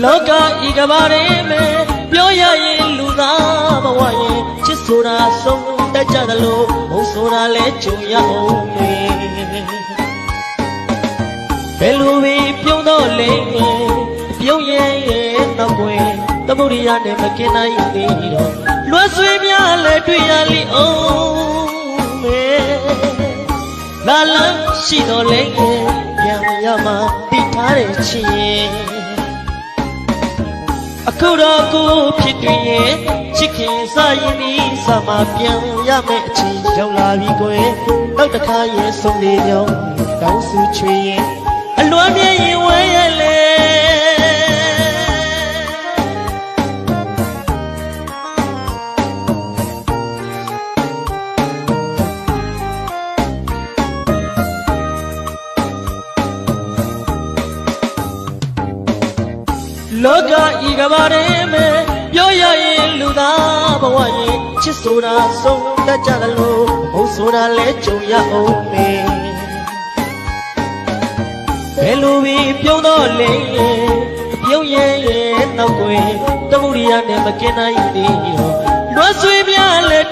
လောကဤကဘာရဲမဲ့ပြောရရင်လူသားဘဝရဲ့ချစ်ဆိုတာဆုံးတတ်ကြသလိုဘုံဆိုတာလဲကြုံရအောင်မေဘယ်လိုပဲပြုံးတော့လဲပြုံးရဲ့ရဲ့တော့ကွယ်သမုဒိယနဲ့မကင်နိုင်သေးတော့လွှတ်ဆွေးများလဲတွေ့ရလိအောင်မေလာလန်းရှိတော်လဲပြန်ရမှာတိထားတဲ့ချစ်ရဲ့အ ခုတော့ကိုဖြစ်တွင်ရဲ့ချစ်ခင်စားရင်ဒီစာမပြန်ရမယ့်အချိန်ရောက်လာပြီကွယ်နောက်တစ်ခါရဲ့ဆုံးလေးကြောင်းတောင်းစုချွေရင် လောကဤကဘာရဲမဲ့ပြောရရင်လူသားဘဝရဲ့ချစ်ဆိုတာဆုံးတတ်ကြတယ်လို့ဘုံဆိုတာလဲကြုံရအောင်မေဘယ်လိုပဲပြုံးတော့လဲပြုံးရဲ့ရဲ့နောက်ွယ်တမှုရိယနဲ့မကင်နိုင်သေးတော့လွှတ်ဆွေးများလဲ